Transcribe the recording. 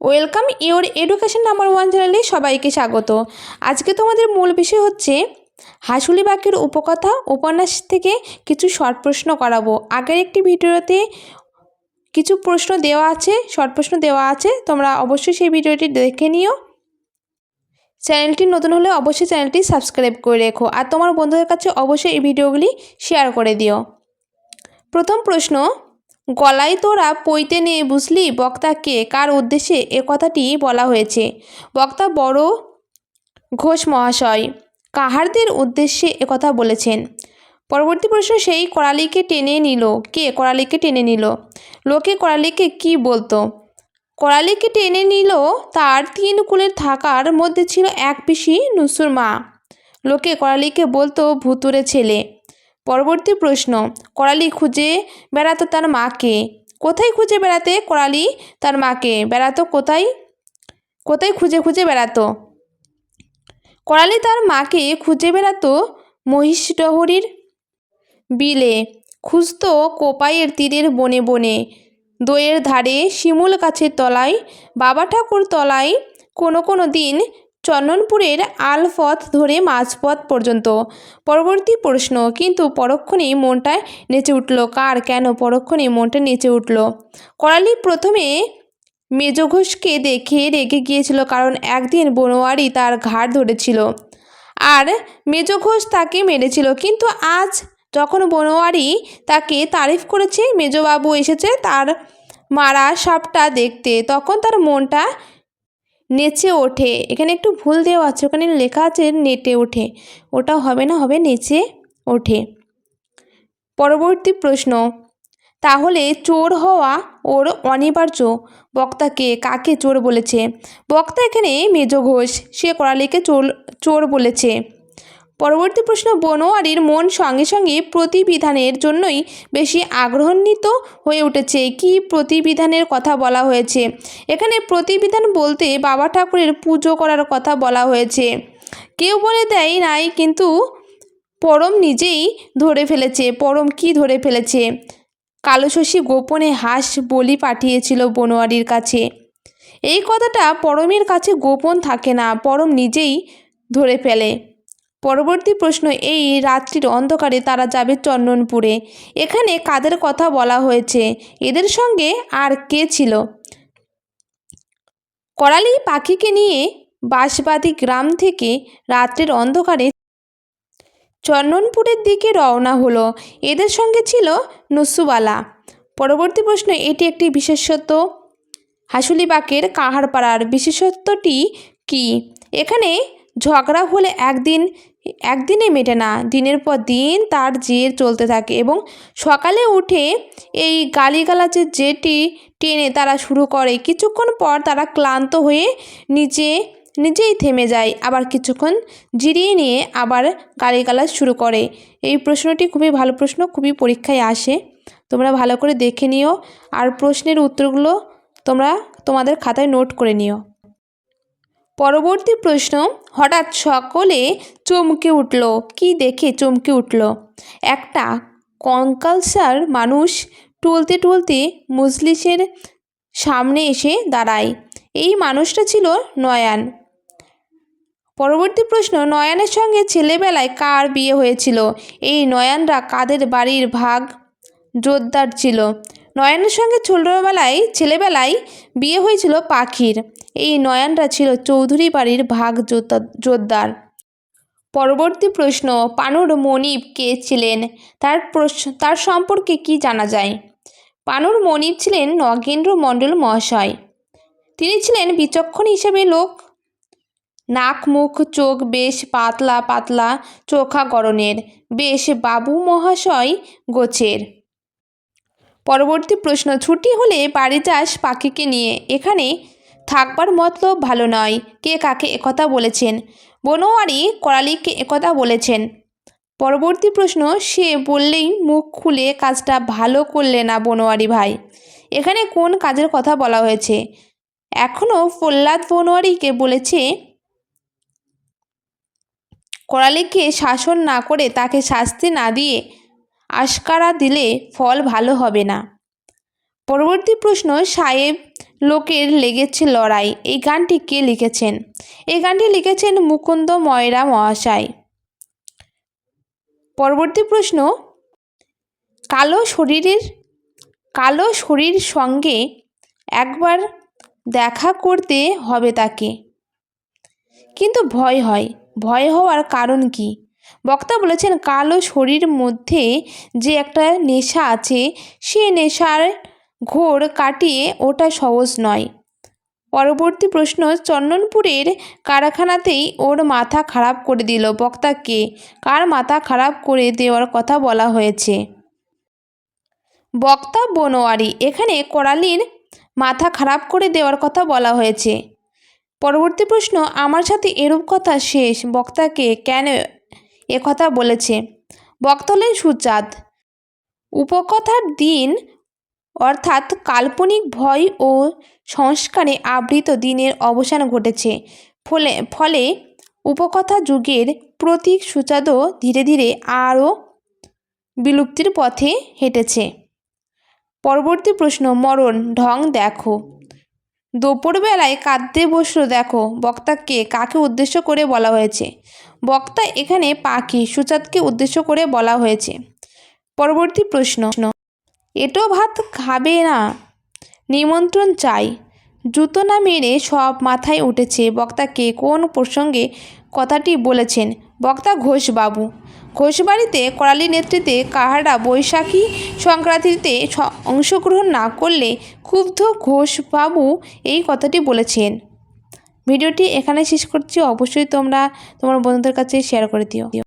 Welcome your education number one চ্যানেলে সবাইকে স্বাগত। আজকে তোমাদের মূল বিষয় হচ্ছে হাসুলি বাক্যের উপকথা উপন্যাস থেকে কিছু শর্ট প্রশ্ন করাবো। আগের একটি ভিডিওতে কিছু প্রশ্ন দেওয়া আছে, শর্ট প্রশ্ন দেওয়া আছে, তোমরা অবশ্যই সেই ভিডিওটি দেখে নিও। চ্যানেলটি নতুন হলে অবশ্যই চ্যানেলটি সাবস্ক্রাইব করে রেখো আর তোমার বন্ধুদের কাছে অবশ্যই এই ভিডিওগুলি শেয়ার করে দিও। প্রথম প্রশ্ন গলায় তোরা পইতে নেই বুঝলি? বক্তাকে কার উদ্দেশ্যে এ কথাটি বলা হয়েছে? বক্তা বড় ঘোষ মহাশয়, কাহারদের উদ্দেশ্যে একথা বলেছেন? পরবর্তী প্রশ্ন, সেই করালিকে টেনে নিল। কে? করালিকে টেনে নিল। লোকে করালিকে কি বলতো? করালিকে টেনে নিল, তার তিন কুলের থাকার মধ্যে ছিল এক পিসি নুসুর মা। লোকে করালিকে বলতো, ভুতুরে ছেলে। পরবর্তী প্রশ্ন, করালি খুঁজে বেড়াতো তার মাকে। কোথায় খুঁজে বেড়াতে করালি তার মাকে? বেড়াতো কোথায়? কোথায় খুঁজে খুঁজে বেড়াতো? করালি তার মাকে খুঁজে বেড়াতো মহিষডহরির বিলে। খুঁজতো কোপাইয়ের তীরের বনে বনে। দইয়ের ধারে শিমুল গাছের তলায়, বাবা ঠাকুর তলায় কোনো কোনো দিন চন্দনপুরের আলপথ ধরে মাঝপথ পর্যন্ত। পরবর্তী প্রশ্ন, কিন্তু পরক্ষণেই মনটা নেচে উঠল। কার কেন পরক্ষণেই মনটা নেচে উঠল? করালি প্রথমে মেজঘোষকে দেখে রেগে গিয়েছিল, কারণ একদিন বনোয়ারি তার ঘাড় ধরেছিল। আর মেজঘোষ তাকে মেরেছিল, কিন্তু আজ যখন বনোয়ারি তাকে তারিফ করেছে, মেজবাবু এসেছে তার মারা সাপটা দেখতে, তখন তার মনটা নেচে ওঠে। এখানে একটু ভুল দেওয়া আছে। ওখানে লেখা আছে নেটে ওঠে। ওটা হবে না, হবে নেচে ওঠে। পরবর্তী প্রশ্ন, তাহলে চোর হওয়া ওর অনিবার্য। বক্তাকে কাকে চোর বলেছে? বক্তা এখানে মেজ ঘোষ, সে করালিকে চোর চোর বলেছে। পরবর্তী প্রশ্ন, বনোয়ারির মন সঙ্গে সঙ্গে প্রতিবিধানের জন্যই বেশি আগ্রহান্বিত হয়ে উঠেছে। কি প্রতিবিধানের কথা বলা হয়েছে? এখানে প্রতিবিধান বলতে বাবা ঠাকুরের পুজো করার কথা বলা হয়েছে। কেউ বলে দেয় নাই, কিন্তু পরম নিজেই ধরে ফেলেছে। পরম কি ধরে ফেলেছে? কালো শশী গোপনে হাঁস বলি পাঠিয়েছিল বনোয়ারির কাছে। এই কথাটা পরমের কাছে গোপন থাকে না, পরম নিজেই ধরে ফেলে। পরবর্তী প্রশ্ন এই রাত্রির অন্ধকারে তারা যাবে চন্দনপুরে। এখানে কাদের কথা বলা হয়েছে? এদের সঙ্গে আর কে ছিল? করালি পাখিকে নিয়ে বাঁশবাদী গ্রাম থেকে রাত্রের অন্ধকারে চন্দনপুরের দিকে রওনা হলো। এদের সঙ্গে ছিল নসুবালা। পরবর্তী প্রশ্ন, এটি একটি বিশেষত্ব? হাসুলিবাকের কাহারপাড়ার বিশেষত্বটি কি? এখানে ঝগড়া হলে একদিন একদিনে মেটে না, দিনের পর দিন তার জের চলতে থাকে এবং সকালে উঠে এই গালিগালাজের জেটি টেনে তারা শুরু করে। কিছুক্ষণ পর তারা ক্লান্ত হয়ে নিচে নিজেই থেমে যায়, আবার কিছুক্ষণ জিরিয়ে নিয়ে আবার গালিগালাজ শুরু করে। এই প্রশ্নটি খুবই ভালো প্রশ্ন, খুবই পরীক্ষায় আসে। তোমরা ভালো করে দেখে নিও, আর প্রশ্নের উত্তরগুলো তোমরা তোমাদের খাতায় নোট করে নিও। পরবর্তী প্রশ্ন, হঠাৎ সকলে চমকে উঠল। কি দেখে চমকে উঠল? একটা কঙ্কালসার মানুষ টলতে টলতে মজলিসের সামনে এসে দাঁড়ায়। এই মানুষটা ছিল নয়ান। পরবর্তী প্রশ্ন, নয়ানের সঙ্গে ছেলেবেলায় কার বিয়ে হয়েছিল? এই নয়ানরা কাদের বাড়ির ভাগ জোরদার ছিল? নয়নের সঙ্গে ছোটবেলায়, ছেলেবেলায় বিয়ে হয়েছিল পাখির। এই নয়নরা ছিল চৌধুরী বাড়ির ভাগ জোরদার পরবর্তী প্রশ্ন পানুর মনিব কে ছিলেন? তার প্রশ্ন, তার সম্পর্কে কি জানা যায়? পানুর মনিব ছিলেন নগেন্দ্র মণ্ডল মহাশয়। তিনি ছিলেন বিচক্ষণ হিসেবে লোক। নাক মুখ চোখ বেশ পাতলা পাতলা চোখা গরনের বেশ বাবু মহাশয় গোছের। পরবর্তী প্রশ্ন, ছুটি হলে বাড়ি যাস পাখিকে নিয়ে? এখানে থাকবার মতলব ভালো নয়। কে কাকে একথা বলেছেন? বনোয়ারি করালিকে একথা বলেছেন। পরবর্তী প্রশ্ন, সে বললেই মুখ খুলে কাজটা ভালো করলে না বনোয়ারি ভাই? এখানে কোন কাজের কথা বলা হয়েছে? এখনও প্রহ্লাদ বনোয়ারিকে বলেছে, করালিকে শাসন না করে তাকে শাস্তি না দিয়ে আশকারা দিলে ফল ভালো হবে না। পরবর্তী প্রশ্ন, সাহেব লোকের লেগেছে লড়াই। এই গানটি কে লিখেছেন? এই গানটি লিখেছেন মুকুন্দ ময়রা মহাশয়। পরবর্তী প্রশ্ন, কালো শরীরের, কালো শরীর সঙ্গে একবার দেখা করতে হবে তাকে। কিন্তু ভয় হয়। ভয় হওয়ার কারণ কি? বক্তা বলেছেন, কালো শরীর মধ্যে যে একটা নেশা আছে, সে নেশার ঘোর কাটিয়ে ওটা সহজ নয়। পরবর্তী প্রশ্ন, চন্দনপুরের কারখানাতেই ওর মাথা খারাপ করে দিল। বক্তাকে কার মাথা খারাপ করে দেওয়ার কথা বলা হয়েছে? বক্তা, বনোয়ারি, এখানে করালির মাথা খারাপ করে দেওয়ার কথা বলা হয়েছে। পরবর্তী প্রশ্ন, আমার সাথে এরূপ কথা শেষ। বক্তাকে কেন কথা বলেছে। বক্তা হলেন সুচাঁদ উপকথার দিন অর্থাৎ কাল্পনিক ভয় ও সংস্কারে আবৃত দিনের অবসান ঘটেছে। ফলে ফলে উপকথা যুগের প্রতীক সুচাঁদও ধীরে ধীরে আরও বিলুপ্তির পথে হেঁটেছে। পরবর্তী প্রশ্ন, মরণ, ঢং দেখো। দুপুরবেলায় কাঁদতে বসল দেখো, বক্তাকে কাকে উদ্দেশ্য করে বলা হয়েছে? বক্তা এখানে পাখি সুচাঁদকে উদ্দেশ্য করে বলা হয়েছে। পরবর্তী প্রশ্ন, এটো ভাত খাবে না? নিমন্ত্রণ চাই জুতো না মেরে সব মাথায় উঠেছে। বক্তাকে কোন প্রসঙ্গে কথাটি বলেছেন? বক্তা ঘোষবাবু, ঘোষবাড়িতে করালি নেতৃত্বে কাহারা বৈশাখী সংক্রান্তিতে অংশগ্রহণ না করলে ক্ষুব্ধ ঘোষবাবু এই কথাটি বলেছেন। ভিডিওটি এখানে শেষ করছি। অবশ্যই তোমরা তোমার বন্ধুদের কাছে শেয়ার করে দিও।